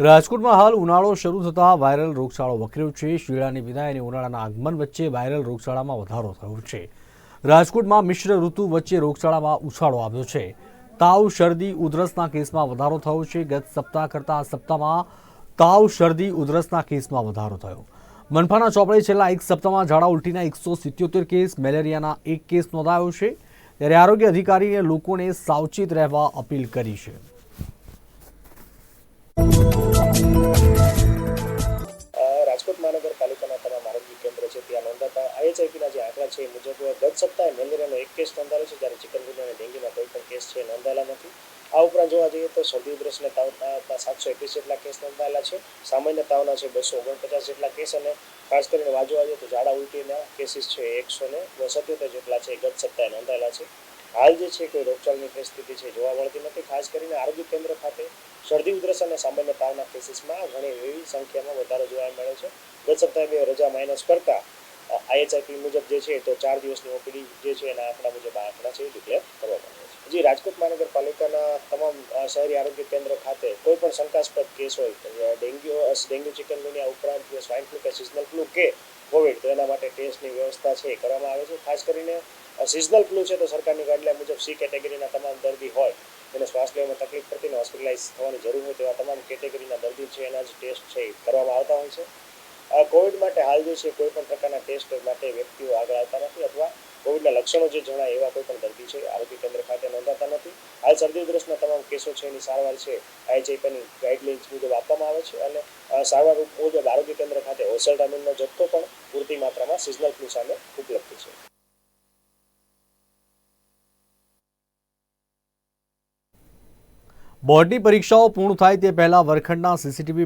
રાજકોટમાં હાલ ઉનાળો શરૂ થતાં વાયરલ રોગચાળો વકર્યો છે. શિયાળાની વિદાય અને ઉનાળાના આગમન વચ્ચે વાયરલ રોગચાળામાં વધારો થયો છે. રાજકોટમાં મિશ્ર ઋતુ વચ્ચે રોગચાળામાં ઉછાળો આવ્યો છે. તાવ, શરદી, ઉધરસના કેસમાં વધારો થયો છે. ગત સપ્તાહ કરતાં આ સપ્તાહમાં તાવ, શરદી, ઉધરસના કેસમાં વધારો થયો. મનફાના ચોપડે છેલ્લા એક સપ્તાહમાં ઝાડા ઉલટીના એકસો સિત્યોતેર કેસ, મેલેરિયાના એક કેસ નોંધાયો છે. ત્યારે આરોગ્ય અધિકારીએ લોકોને સાવચેત રહેવા અપીલ કરી છે. મહાનગરપાલિકાના તમામ આરોગ્ય કેન્દ્ર છે, ત્યાં નોંધાતા આઈએચઆઈપીના જે આંકડા છે એ મુજબ ગત સપ્તાહે મેલેરિયાનો એક કેસ નોંધાયો છે, જ્યારે ચિકનગુનિયા અને ડેન્ગ્યુના કોઈ પણ કેસ છે નોંધાયેલા નથી આ ઉપરાંત જોવા જઈએ તો શરદી ઉધરસને તાવના સાતસો એકવીસ જેટલા કેસ નોંધાયેલા છે. સામાન્ય તાવના છે બસો ઓગણપચાસ જેટલા કેસ અને ખાસ કરીને વાંચવા જઈએ તો ઝાડા ઉલટીના કેસીસ છે એકસો ને સત્યોતેર જેટલા છે ગત સપ્તાહે નોંધાયેલા છે. હાલ જે છે કોઈ રોગચાળની પરિસ્થિતિ છે, જોવા મળતી નથી. ખાસ કરીને આરોગ્ય કેન્દ્ર ખાતે શરદી, ઉધરસ અને સામાન્ય તાવના કેસીસમાં ઘણી એવી સંખ્યામાં વધારો જોવા મળે છે. ગત સપ્તાહે બે રજા માઇનસ કરતા આઈએચઆઈપી મુજબ જે છે, તો ચાર દિવસની ઓપીડી જે છે, એના આંકડા મુજબ આ આંકડા છે ડિક્લેર કરવામાં આવ્યા છે. હજી રાજકોટ મહાનગરપાલિકાના તમામ શહેરી આરોગ્ય કેન્દ્ર ખાતે કોઈ પણ શંકાસ્પદ કેસ હોય ડેન્ગ્યુ ડેન્ગ્યુ ચિકનગુનિયા ઉપરાંત સ્વાઇન ફ્લૂ કે સિઝનલ ફ્લૂ કે કોવિડ, તો એના માટે ટેસ્ટની વ્યવસ્થા છે, એ કરવામાં આવે છે. ખાસ કરીને સિઝનલ ફ્લુ છે તો સરકારની ગાઈડલાઇન મુજબ સી કેટેગરીના તમામ દર્દી હોય તેને શ્વાસ લેવામાં તકલીફ પડતી ને હોસ્પિટલાઇઝ થવાની જરૂર હોય તેવા તમામ કેટેગરીના દર્દી છે, એના જ ટેસ્ટ છે, એ કરવામાં આવતા હોય છે. કોવિડ માટે હાલ જે છે, કોઈ પણ પ્રકારના ટેસ્ટ માટે વ્યક્તિઓ આગળ આવતા નથી અથવા કોવિડના લક્ષણો જે જણાય એવા કોઈ પણ દર્દી છે, આરોગ્ય કેન્દ્ર ખાતે નોંધાતા નથી. હાલ શરદી ઉધરસના તમામ કેસો છે, એની સારવાર છે આઈજીપીની ગાઈડલાઇન્સ મુજબ આપવામાં આવે છે અને સારવાર મુજબ આરોગ્ય કેન્દ્ર ખાતે ઓસેલ્ટામિનનો જથ્થો પણ પૂરતી માત્રામાં સિઝનલ ફ્લુ સામે ઉપલબ્ધ બોર્ડની પરીક્ષાઓ પૂર્ણ થાય તે પહેલા વરખંડના સીસીટીવી